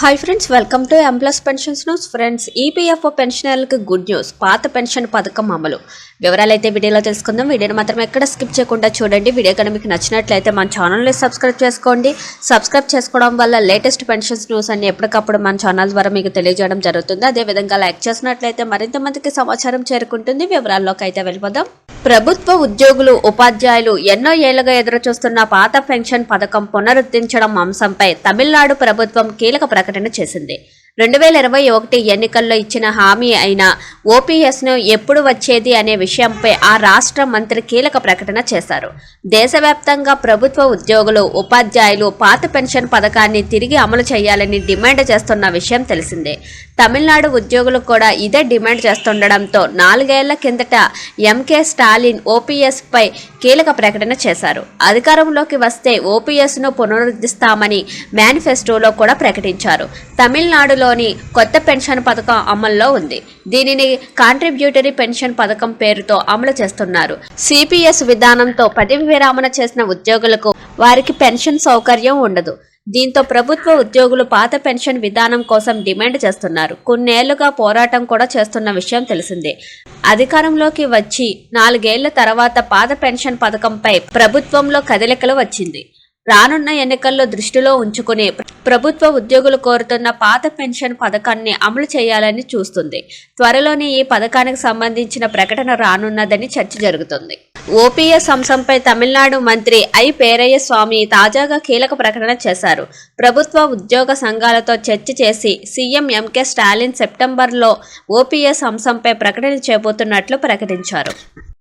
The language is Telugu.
Hi friends welcome to employees pensions news friends EPFO పెన్షనర్లకు గుడ్ న్యూస్ పాత పెన్షన్ పథకం అమలు. వివరాలు అయితే వీడియోలో తెలుసుకుందాం. వీడియోని మాత్రం ఎక్కడ స్కిప్ చేయకుండా చూడండి. వీడియో కనుక మీకు నచ్చినట్లయితే మన ఛానల్ని సబ్స్క్రైబ్ చేసుకోండి. సబ్స్క్రైబ్ చేసుకోవడం వల్ల లేటెస్ట్ పెన్షన్స్ న్యూస్ అన్ని ఎప్పటికప్పుడు మన ఛానల్ ద్వారా మీకు తెలియజేయడం జరుగుతుంది. అదేవిధంగా లైక్ చేసినట్లయితే మరింత మందికి సమాచారం చేరుకుంటుంది. వివరాల్లోకి అయితే వెళ్ళిపోదాం. ప్రభుత్వ ఉద్యోగులు ఉపాధ్యాయులు ఎన్నో ఏళ్ళుగా ఎదురుచూస్తున్న పాత పెన్షన్ పథకం పునరుద్ధరించడం అంశంపై తమిళనాడు ప్రభుత్వం కీలక ప్రకటన చేసింది. రెండు వేల ఇరవై ఒకటి ఎన్నికల్లో ఇచ్చిన హామీ అయిన ఓపీఎస్ను ఎప్పుడు వచ్చేది అనే విషయంపై ఆ రాష్ట్ర మంత్రి కీలక ప్రకటన చేశారు. దేశవ్యాప్తంగా ప్రభుత్వ ఉద్యోగులు ఉపాధ్యాయులు పాత పెన్షన్ పథకాన్ని తిరిగి అమలు చేయాలని డిమాండ్ చేస్తున్న విషయం తెలిసిందే. తమిళనాడు ఉద్యోగులు కూడా ఇదే డిమాండ్ చేస్తుండడంతో నాలుగేళ్ళ కిందట ఎంకే స్టాలిన్ ఓపీఎస్పై కీలక ప్రకటన చేశారు. అధికారంలోకి వస్తే ఓపీఎస్ను పునరుద్ధరిస్తామని మేనిఫెస్టోలో కూడా ప్రకటించారు. తమిళనాడు తమిళనాడులోని కొత్త పెన్షన్ పథకం అమల్లో ఉంది. దీనిని కాంట్రిబ్యూటరీ పెన్షన్ పథకం పేరుతో అమలు చేస్తున్నారు. సిపిఎస్ విధానంతో పదవి విరామణ చేసిన ఉద్యోగులకు వారికి పెన్షన్ సౌకర్యం ఉండదు. దీంతో ప్రభుత్వ ఉద్యోగులు పాత పెన్షన్ విధానం కోసం డిమాండ్ చేస్తున్నారు. కొన్నేళ్ళుగా పోరాటం కూడా చేస్తున్న విషయం తెలిసిందే. అధికారంలోకి వచ్చి నాలుగేళ్ళ తర్వాత పాత పెన్షన్ పథకంపై ప్రభుత్వంలో కదలికలు వచ్చింది. రానున్న ఎన్నికల్లో దృష్టిలో ఉంచుకునే ప్రభుత్వ ఉద్యోగులు కోరుతున్న పాత పెన్షన్ పథకాన్ని అమలు చేయాలని చూస్తుంది. త్వరలోనే ఈ పథకానికి సంబంధించిన ప్రకటన రానున్నదని చర్చ జరుగుతుంది. ఓపీఎస్ అంశంపై తమిళనాడు మంత్రి ఐ. పేరయ్య స్వామి తాజాగా కీలక ప్రకటన చేశారు. ప్రభుత్వ ఉద్యోగ సంఘాలతో చర్చ చేసి సీఎం ఎంకే స్టాలిన్ సెప్టెంబర్లో ఓపీఎస్ అంశంపై ప్రకటన చేయబోతున్నట్లు ప్రకటించారు.